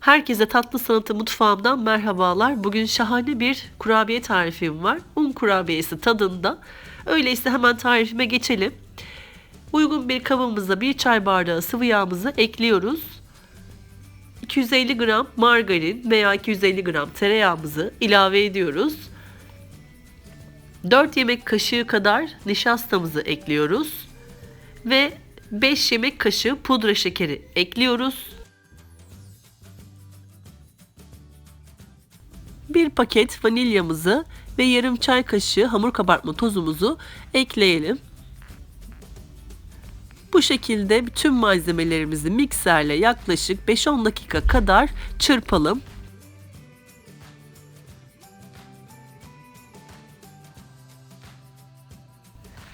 Herkese tatlı sanatı mutfağımdan merhabalar. Bugün şahane bir kurabiye tarifim var. Un kurabiyesi tadında. Öyleyse hemen tarifime geçelim. Uygun bir kabımıza bir çay bardağı sıvı yağımızı ekliyoruz. 250 gram margarin veya 250 gram tereyağımızı ilave ediyoruz. 4 yemek kaşığı kadar nişastamızı ekliyoruz. Ve 5 yemek kaşığı pudra şekeri ekliyoruz. Bir paket vanilyamızı ve yarım çay kaşığı hamur kabartma tozumuzu ekleyelim. Bu şekilde bütün malzemelerimizi mikserle yaklaşık 5-10 dakika kadar çırpalım.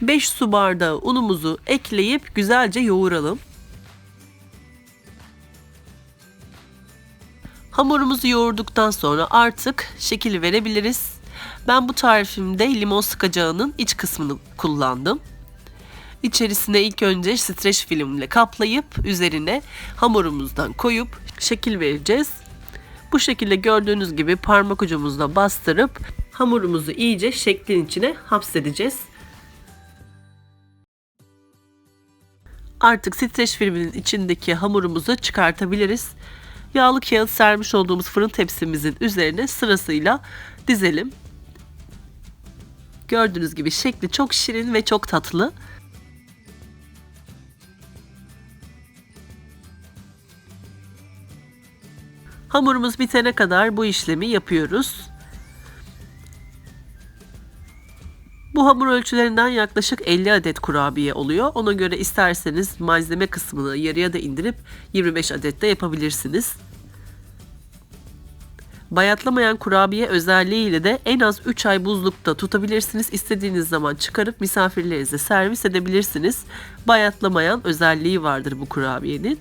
Beş su bardağı unumuzu ekleyip güzelce yoğuralım. Hamurumuzu yoğurduktan sonra artık şekil verebiliriz. Ben bu tarifimde limon sıkacağının iç kısmını kullandım. İçerisine ilk önce streç filmle kaplayıp üzerine hamurumuzdan koyup şekil vereceğiz. Bu şekilde gördüğünüz gibi parmak ucumuzla bastırıp hamurumuzu iyice şeklin içine hapsedeceğiz. Artık streç filminin içindeki hamurumuzu çıkartabiliriz. Yağlı kağıt sermiş olduğumuz fırın tepsimizin üzerine sırasıyla dizelim. Gördüğünüz gibi şekli çok şirin ve çok tatlı. Hamurumuz bitene kadar bu işlemi yapıyoruz. Bu hamur ölçülerinden yaklaşık 50 adet kurabiye oluyor. Ona göre isterseniz malzeme kısmını yarıya da indirip 25 adet de yapabilirsiniz. Bayatlamayan kurabiye özelliğiyle de en az 3 ay buzlukta tutabilirsiniz. İstediğiniz zaman çıkarıp misafirlerinize servis edebilirsiniz. Bayatlamayan özelliği vardır bu kurabiyenin.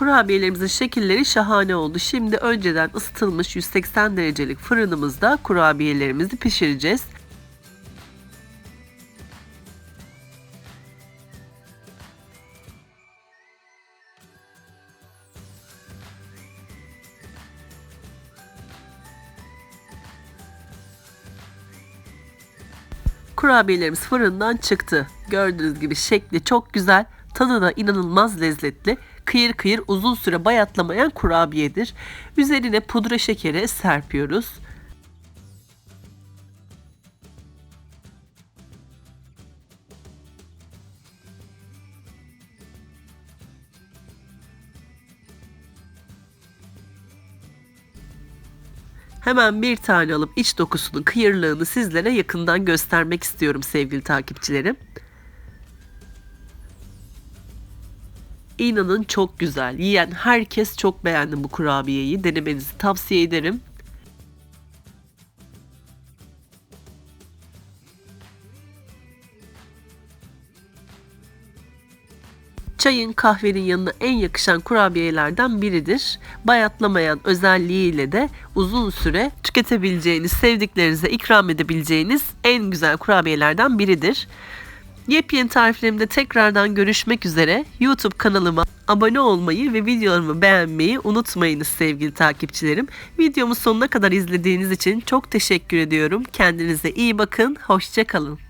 Kurabiyelerimizin şekilleri şahane oldu. Şimdi önceden ısıtılmış 180 derecelik fırınımızda kurabiyelerimizi pişireceğiz. Kurabiyelerimiz fırından çıktı. Gördüğünüz gibi şekli çok güzel, tadı da inanılmaz lezzetli. Kıyır kıyır uzun süre bayatlamayan kurabiyedir. Üzerine pudra şekeri serpiyoruz. Hemen bir tane alıp iç dokusunun kıyırlığını sizlere yakından göstermek istiyorum sevgili takipçilerim. İnanın çok güzel. Yiyen herkes çok beğendi bu kurabiyeyi. Denemenizi tavsiye ederim. Çayın kahvenin yanına en yakışan kurabiyelerden biridir. Bayatlamayan özelliğiyle de uzun süre tüketebileceğiniz, sevdiklerinize ikram edebileceğiniz en güzel kurabiyelerden biridir. Yepyeni tariflerimde tekrardan görüşmek üzere. YouTube kanalıma abone olmayı ve videolarımı beğenmeyi unutmayınız sevgili takipçilerim. Videomu sonuna kadar izlediğiniz için çok teşekkür ediyorum. Kendinize iyi bakın. Hoşçakalın.